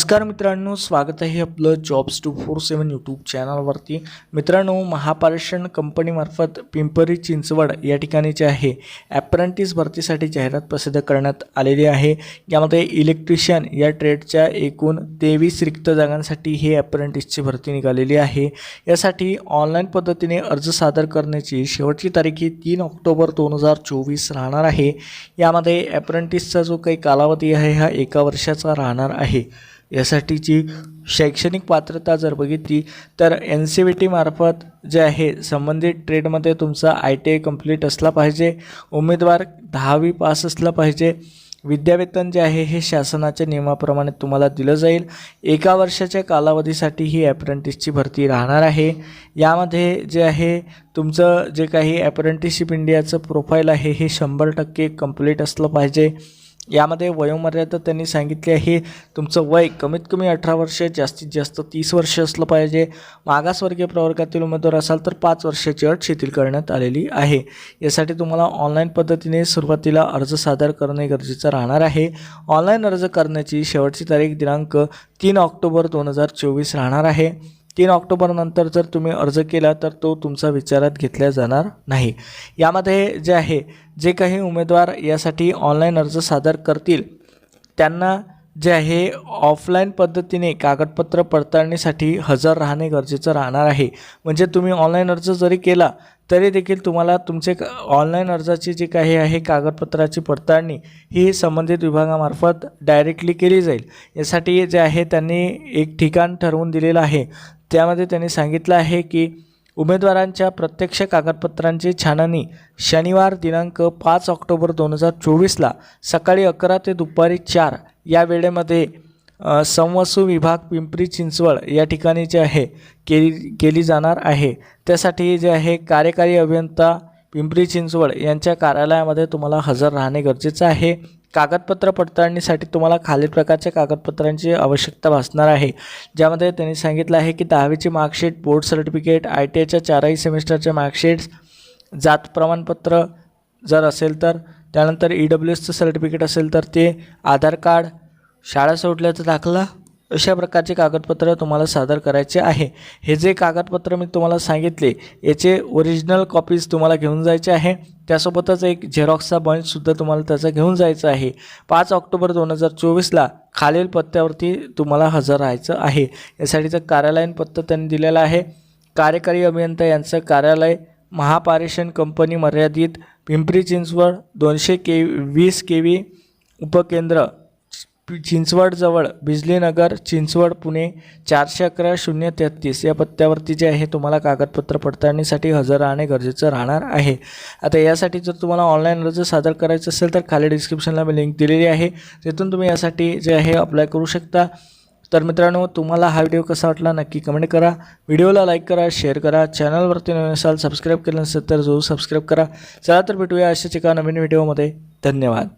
नमस्कार मित्रांनो स्वागत आहे आपलं jobs two four seven YouTube चॅनलवरती मित्रांनो महापारेषण कंपनीमार्फत पिंपरी चिंचवड या ठिकाणी जे आहे ॲप्रेंटिस भरतीसाठी जाहिरात प्रसिद्ध करण्यात आलेली आहे. यामध्ये इलेक्ट्रिशियन या ट्रेडच्या एकूण तेवीस रिक्त जागांसाठी हे ॲप्रेंटिसची भरती निघालेली आहे. यासाठी ऑनलाईन पद्धतीने अर्ज सादर करण्याची शेवटची तारीख ही तीन ऑक्टोबर दोन हजार चोवीस राहणार आहे. यामध्ये ॲप्रेंटिसचा जो काही कालावधी आहे हा एका वर्षाचा राहणार आहे. यासाठीची शैक्षणिक पात्रता जर बघितली तर एन सी बी टीमार्फत जे आहे संबंधित ट्रेडमध्ये तुमचा आय टी आय कंप्लीट असला पाहिजे उमेदवार दहावी पास असला पाहिजे विद्यावेतन जे आहे हे शासनाच्या नियमाप्रमाणे तुम्हाला दिलं जाईल. एका वर्षाच्या कालावधीसाठी ही ॲप्रेंटिसची भरती राहणार आहे. यामध्ये जे आहे तुमचं जे काही ॲप्रेंटिसशिप इंडियाचं प्रोफाईल आहे हे शंभर टक्के कंप्लीट असलं पाहिजे. यामध्ये वयोमर्यादा त्यांनी सांगितली आहे. तुमचं वय कमीत कमी अठरा वर्ष जास्तीत जास्त तीस वर्ष असलं पाहिजे. मागासवर्गीय प्रवर्गातील उमेदवार असाल तर पाच वर्षाची अट शिथिल करण्यात आलेली आहे. यासाठी तुम्हाला ऑनलाईन पद्धतीने सुरुवातीला अर्ज सादर करणे गरजेचं राहणार आहे. ऑनलाईन अर्ज करण्याची शेवटची तारीख दिनांक तीन ऑक्टोबर दोन हजार चोवीस राहणार आहे. तीन ऑक्टोबरनंतर जर तुम्ही अर्ज केला तर तो तुमचा विचारात घेतला जाणार नाही. यामध्ये जे आहे जे काही उमेदवार यासाठी ऑनलाईन अर्ज सादर करतील त्यांना जे आहे ऑफलाईन पद्धतीने कागदपत्र पडताळणीसाठी हजर राहणे गरजेचं राहणार आहे. म्हणजे तुम्ही ऑनलाईन अर्ज जरी केला तरी देखील तुम्हाला तुमचे ऑनलाईन अर्जाची जी काही आहे कागदपत्राची पडताळणी ही संबंधित विभागामार्फत डायरेक्टली केली जाईल. यासाठी जे आहे त्यांनी एक ठिकाण ठरवून दिलेलं आहे. त्यामध्ये त्यांनी सांगितलं आहे की उमेदवारांच्या प्रत्यक्ष कागदपत्रांची छाननी शनिवार दिनांक पाच ऑक्टोबर दोन हजार चोवीसला सकाळी अकरा ते दुपारी चार या वेळेमध्ये संवसू विभाग पिंपरी चिंचवड या ठिकाणी जे आहे केली केली जाणार आहे. त्यासाठी जे आहे कार्यकारी अभियंता पिंपरी चिंचवड यांच्या कार्यालयामध्ये तुम्हाला हजर राहणे गरजेचं आहे. कागदपत्र पडताळणीसाठी तुम्हाला खालील प्रकारच्या कागदपत्रांची आवश्यकता भासणार आहे. ज्यामध्ये त्यांनी सांगितलं आहे की दहावीची marksheet board certificate I T आयच्या चारही सेमिस्टरच्या मार्कशीट्स जात प्रमाणपत्र जर असेल तर त्यानंतर ई डब्ल्यू एसचं सर्टिफिकेट असेल तर ते आधार कार्ड शाळा सोडल्याचा दाखला अशा प्रकारचे कागदपत्र तुम्हाला सादर करायचे आहे. हे जे कागदपत्र मी तुम्हाला सांगितले याचे ओरिजिनल कॉपीज तुम्हाला घेऊन जायचे आहे. त्यासोबतच एक झेरॉक्सचा बंचसुद्धा तुम्हाला त्याचा घेऊन जायचं आहे. पाच ऑक्टोबर दोन हजार चोवीसला खालील पत्त्यावरती तुम्हाला हजर राहायचं आहे. यासाठीचं कार्यालयीन पत्ता त्यांनी दिलेलं आहे. कार्यकारी अभियंता यांचं कार्यालय महापारेषण कंपनी मर्यादित पिंपरी चिंचवड दोनशे के वीस के व्ही उपकेंद्र चिंचवडजवळ बिजलीनगर चिंचवड पुणे चारशे अकरा शून्य तेहतीस या पत्त्यावरती जे आहे तुम्हाला कागदपत्र पडताळणीसाठी हजर राहणे गरजेचं राहणार आहे. आता यासाठी जर तुम्हाला ऑनलाईन अर्ज सादर करायचं असेल तर खाली डिस्क्रिप्शनला मी लिंक दिलेली आहे. तिथून तुम्ही यासाठी जे आहे अप्लाय करू शकता. तर मित्रांनो तुम्हाला हा व्हिडिओ कसा वाटला नक्की कमेंट करा. व्हिडिओला लाईक करा शेअर करा. चॅनलवरती नवीन असाल सबस्क्राईब केलं नसेल तर जरूर सबस्क्राईब करा. चला तर भेटूया अशाच एका नवीन व्हिडिओमध्ये धन्यवाद.